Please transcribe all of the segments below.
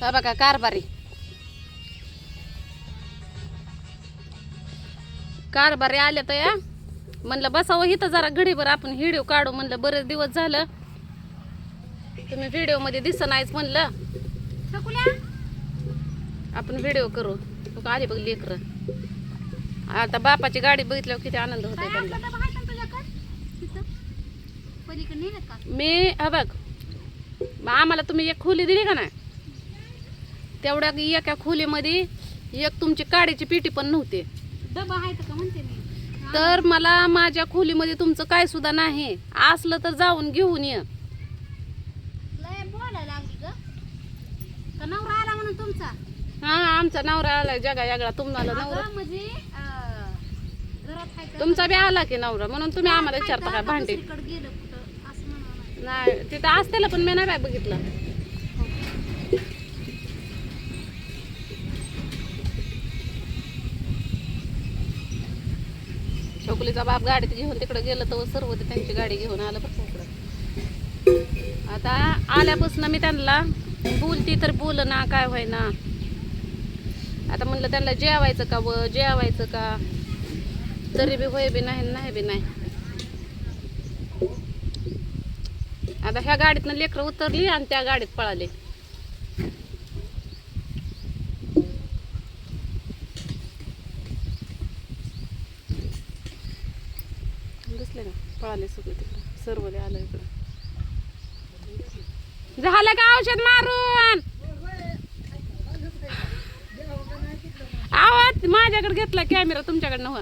हा बघा कारभारी. कारभारी आले तर या. म्हणलं बसावं इथं जरा घडीभर आपण व्हिडिओ काढू. म्हणलं बरेच दिवस झालं. तुम्ही व्हिडिओमध्ये दिसत नाहीच म्हणलं. आपण व्हिडिओ करू. मग आली बघ लेकर. आता बापाची गाडी बघितल्यावर किती आनंद होतो मी हा बघ. आम्हाला तुम्ही एक खोली दिली का नाही? तेवढ्या एका खोलीमध्ये एक तुमची काडीची पेटी पण नव्हती. डबा आहे का म्हणते मी? तर मला माझ्या खोलीमध्ये तुमचं काय सुद्धा नाही. असलं तर जाऊन घेऊन ये. का नवरा आला म्हणून तुमचा? हा आमचा नवरा आलाय जगा यागळा. तुम्हाला नवरा? म्हणजे का? तुमचा बी आला की नवरा? म्हणून तुम्ही आम्हाला विचारता काय भांडी? नाही तिथं असतेला पण मी नाही बाय बघितलं. छोकलीचा बाप गाडीत घेऊन तिकडे गेलं तर सर्व ते त्यांची गाडी घेऊन आलं बरं आता आल्यापासून मी त्यांना बोलती तर बोल ना काय होय ना आता म्हणलं त्यांना जेवायचं का व जेवायचं का? तरी बी होय बी नाही नाही बी नाही. आता ह्या गाडीतनं लेकरं उतरली आणि त्या गाडीत पळाले. दिसले ना पळाले सगळे तिकडं सर्व आलं इकडं. झालं का औषध मारून? आवाज माझ्याकडे घेतला कॅमेरा तुमच्याकडनं हो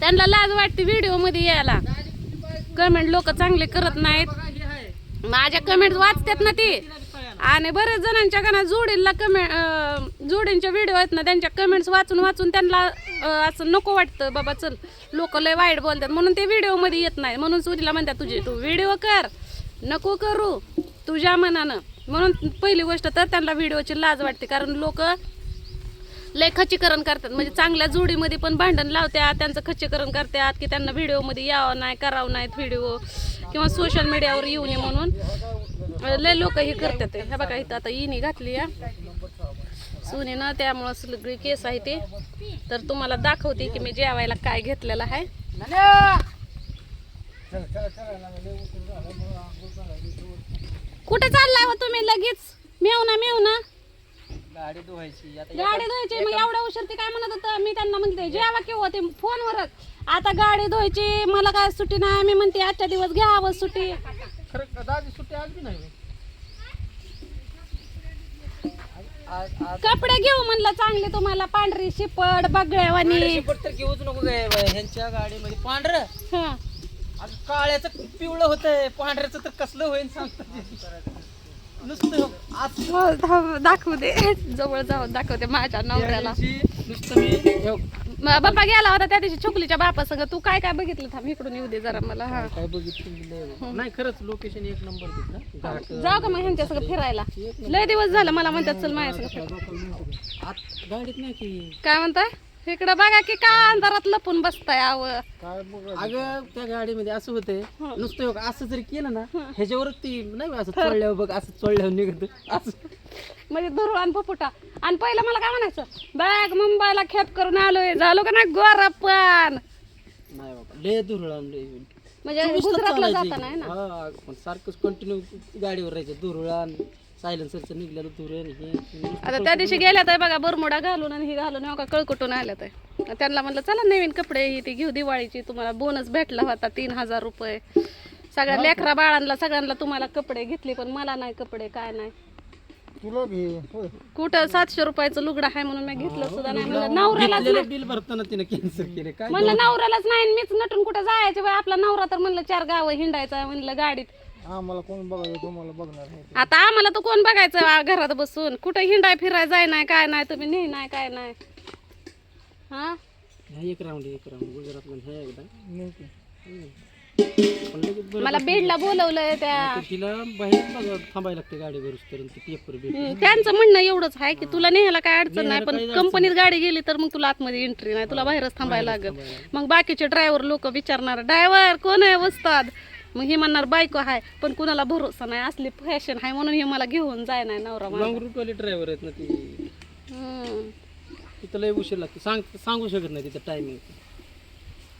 त्यांना लाज वाटते व्हिडिओमध्ये यायला. कमेंट लोक चांगले करत नाहीत. माझ्या कमेंट वाचतात ना ती. आणि बरेच जणांच्या कना जोडीला कमेंट जोडींच्या व्हिडिओ आहेत ना त्यांच्या कमेंट्स वाचून वाचून त्यांना असं नको वाटतं बाबा चल लोक लय वाईट बोलतात. म्हणून ते व्हिडिओमध्ये येत नाही. म्हणून सुजीला म्हणतात तुझे तू व्हिडिओ कर नको करू तुझ्या मनानं. म्हणून पहिली गोष्ट तर त्यांना व्हिडिओची लाज वाटते कारण लोक लय खच्चीकरण करतात. म्हणजे चांगल्या जोडीमध्ये पण भांडण लावतात त्यांचं खच्चीकरण करतात की त्यांना व्हिडिओमध्ये यावं नाही करावं नाहीत व्हिडिओ किंवा सोशल मीडियावर येऊ नये म्हणून. लय लोक हे करतात. हे बघा इथं आता इनी घातली या सुनेनं त्यामुळं सगळी केस आहे ते. तर तुम्हाला दाखवते की मी जेवायला काय घेतलेलं आहे. कुठे चाललाय हो तुम्ही लगेच? मेव ना मेव ना. गाडी धुवायची. गाडी धुवायची मग एवढ्या उशीर ते काय म्हणत होतं? मी त्यांना म्हणते जेवा किंवा ते फोनवरच आता गाडी धुवायची मला काय सुट्टी नाही. मी म्हणते आजच्या दिवस घ्यावं सुट्टी. सुट्टी आज नाही आज आज कपडे घेऊ म्हणलं चांगले तुम्हाला पांढरी शिपड बगळ्यावानी. शेपट तर घेऊच नको काय ह्यांच्या गाडीमध्ये. पांढरं? हा. आज काळ्याचं पिवळं होतंय. पांढऱ्याचं तर कसलं होईल सांगतो नुसतं आज दाखवू दे. जवळ जाऊन दाखवते माझ्या नवऱ्याला. नुसतं मी हे म- बाप्पा गेला होता त्या दिवशी छोकलीच्या बापा संग तू काय काय बघितलं थांब इकडून येऊ दे जरा मला हा. काय बघितलं नाही. खरंच लोकेशन एक नंबर तिथं घाट जाऊ का मग ह्यांच्या सगळं फिरायला? लय दिवस झालं मला म्हणतात चल माझ्या संग फिरायला. आत गाडीत नाही की? काय म्हणताय? इकडं बघा की का अंधारात लपून बसताय आव. अगं त्या गाडीमध्ये असं होतंय नुसतं असं जरी केलं ना ह्याच्यावरच ती नाही का असं चढल्यावर बघ असं चढल्यावर निघत असं. म्हणजे धुरळ आणि पपुटा आणि पहिलं मला काय म्हणायचं? बॅग मुंबईला खेप करून आलोय. झालो का नाही? गोरा पण. नाही बाबा लय धुरळा लय म्हणजे चोवीस तास गुजरातला चालायची. जाताना आहे ना? हा, पण सारखंच कंटिन्यू गाडीवर राहायचं. धुरळान सायलेन्सरचं निघलेलं धुरण हे. नुसतं आता त्या दिवशी गेल्यात आहे बघा बरमुडा घालून आणि हे घालून. हो का कळकुटून आल्यात आहे त्यांना म्हणलं चला नवीन कपडे ही ती घेऊ दिवाळीची. तुम्हाला बोनस भेटला होता तीन हजार रुपये. सगळ्या लेकरा बाळांना सगळ्यांना तुम्हाला कपडे घेतले पण मला नाही कपडे काय नाही. तुला कुठं सातशे रुपयाचं लुगडं आहे म्हणून मी घेतलं सुद्धा नाही. म्हणलं नवऱ्यालाच बिल भरताना तिने कॅन्सल केले काय म्हणलं नवऱ्यालाच नाही आणि मीच नटून कुठं जायचं बाई? आपला नवरा तर म्हणलं चार गावं हिंडायचं म्हणलं गाडीत. आम्हाला कोण बघायचं तुम्हाला बघणार नाही आता आम्हाला तर कोण बघायचं आ, घरात बसून? कुठं हिंडाय फिराय जाय नाही काय नाही तुम्ही नाही नाही काय नाही. हा? हा, एक राऊंड एक राऊंड गुजरातला हे एकदा. नाही की. हम्म. मला बेडला बोलवलंय त्या तिला बाहेर थांबायला लागते गाडी भरूस पर्यंत पेपर हम्म, त्यांचं म्हणणं एवढंच आहे की तुला नेहायला काय अडचण नाही पण कंपनीत गाडी गेली तर मग तुला आतमध्ये एंट्री नाही तुला बाहेरच थांबायला लागेल. मग बाकीचे ड्रायव्हर लोक विचारणार ड्रायव्हर कोण आहे वस्ताद? मग हे म्हणणार बायको आहे. पण कुणाला भरोसा नाही असली फॅशन आहे म्हणून हे मला घेऊन जाय नाही नवरा माझा. लॉंग रूटवाले ड्रायव्हर आहेत ना ती. हम्म. तिथं लय उशीर लागतो. सांग सांगू शकत नाही तिथं टायमिंग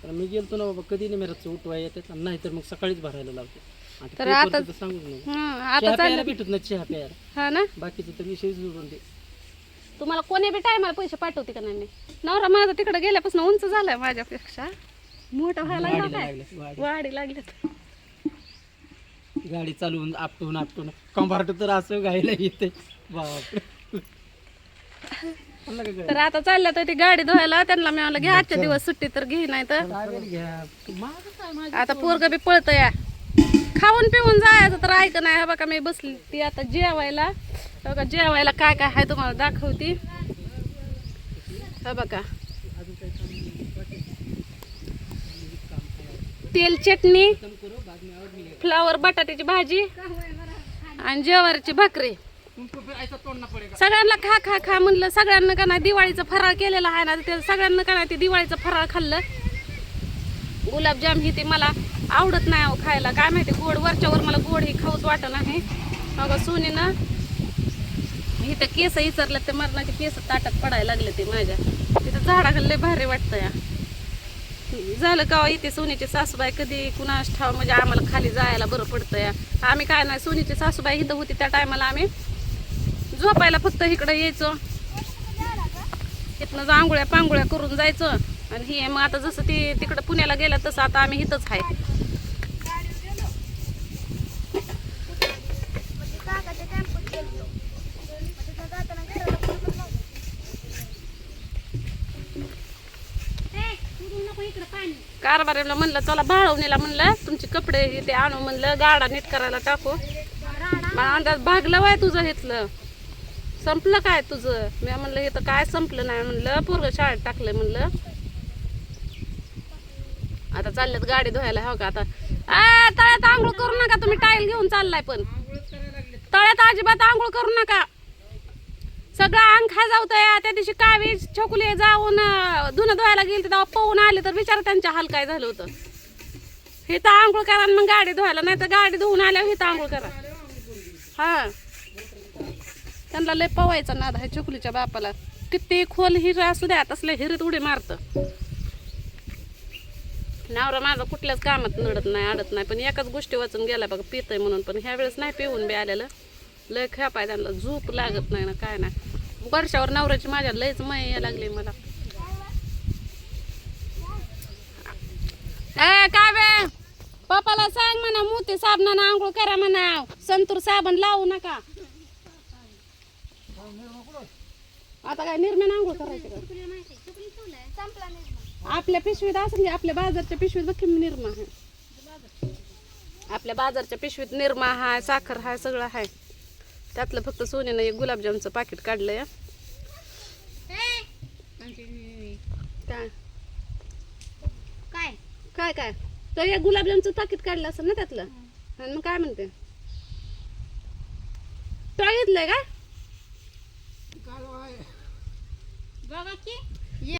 तर मी गेलतो ना बाबा कधी नाही मेरा उठवाय येतात नाही तर मग सकाळीच भरायला लावतो. आणि आता- नाही हं, आता प्यायला चाललं. भेटत नाही चहा प्यायला. हा ना? बाकीचं तर विषय सोडून दे. तुम्हाला कोणी बी टायमाला पैसे पाठवते का नाही? नवरा माझा तिकडे गेल्यापासून उंच झालाय माझ्यापेक्षा. मोठा व्हायला लागला वाढीला काय? लागल्या वाढी. वाढी लागल्यात गाडी चालवून आपटून आपटून. कंपार्ट तर असं गायला येते काय? तर आता चालल्या तर ती गाडी धुवायला त्यांना मी म्हणलं घे आजच्या दिवस सुट्टी तर घे नाही तर घ्या. आता पोरग बी पळत या. खाऊन पिऊन जायचं तर ऐक नाही. हा बघा मी बसली. ती आता जेवायला. हा बघा जेवायला काय काय आहे तुम्हाला दाखवती. हा बघा. तेल चटणी फ्लावर बटाट्याची भाजी आणि ज्वारीची भाकरी. सगळ्यांना खा खा खा म्हणलं. सगळ्यांना का नाही दिवाळीचं फराळ केलेला आहे ना ते सगळ्यांना का नाही ते दिवाळीचं फराळ खाल्लं? गुलाबजाम ही ते मला आवडत नाही अहो खायला. काय माहिती गोड वरच्यावर मला गोड ही खाऊच वाटत नाही. मग सोनीनं इथं केस इचरलं ते मरणाचे केस ताटात पडायला लागले ते माझ्या. तिथं झाडाखाली खाल्ले भारी वाटतं या. झालं का हो, इथे सोनीची सासूबाई कधी कुणास ठाव म्हणजे आम्हाला खाली जायला बरं पडतं या. आम्ही काय नाही सोनीची सासूबाई इथं होती त्या टायमाला आम्ही झोपायला फक्त इकडं यायचं. इथनं आंघोळ्या पांघोळ्या करून जायचं. आणि हे मग आता जसं ती तिकडं पुण्याला गेलं तसं आता आम्ही इथंच आहे. काकाच्या कारभारीला म्हणलं चला भाळवणीला म्हणलं तुमचे कपडे इथे आणू म्हणलं गाडा नीट करायला टाकू. मला अंदाज भागलं वाय तुझं घेतलं संपलं काय तुझं? मी म्हणलं इथं काय संपलं नाही म्हणलं. पोरग शाळेत टाकलंय म्हणलं. आता चालल्यात गाडी धुवायला हो का? आता आ, तळ्यात आंघोळ करू नका तुम्ही. टाईल घेऊन चाललाय पण. तळ्यात अजिबात आंघोळ करू नका. सगळं अंग खाजावतंय त्या दिवशी कावी छोकुले जाऊन धुणं धुवायला गेली तेव्हा पोहून आले तर विचार त्यांच्या हाल काय झालं होतं. हे तर आंघोळ करा आणि मग गाडी धुवायला. नाही तर गाडी धुवून आल्यावर हिथं आंघोळ करा. हा. त्यांना लय पवायचा नाद आहे चकुलीच्या बापाला. किती खोल हिर असू द्या तसल्या हिरीत उडी मारतं. नवरा माझा कुठल्याच कामात नडत नाही अडत नाही पण एकाच गोष्टी वाचून गेला बघा पितय म्हणून. पण ह्या वेळेस नाही पिऊन बी आलेलं. लय खेपाय त्यांना झोप लागत नाही ना काय नाही. वर्षावर नवऱ्याची माझ्या लयच मय यायला लागली मला. ए काय बे? पप्पाला सांग म्हणा मोती साबणानं आंघोळ करा म्हणा. संतूर साबण लावू नका. आता काय निर्म्यानं आंघोळ करायचं का? आपल्या पिशवीत असेल की आपल्या बाजारच्या पिशवीत बघ निरमा आहे. आपल्या बाजारच्या पिशवीत निरमा आहे साखर आहे सगळं आहे त्यातलं फक्त सोनीनं एक गुलाबजामचं पाकिट काढलंय काय? काय? काय काय? तर एक गुलाबजामचं पाकिट काढलं असेल ना त्यातलं? आणि मग काय म्हणते? तो घेतलंय का? बघा की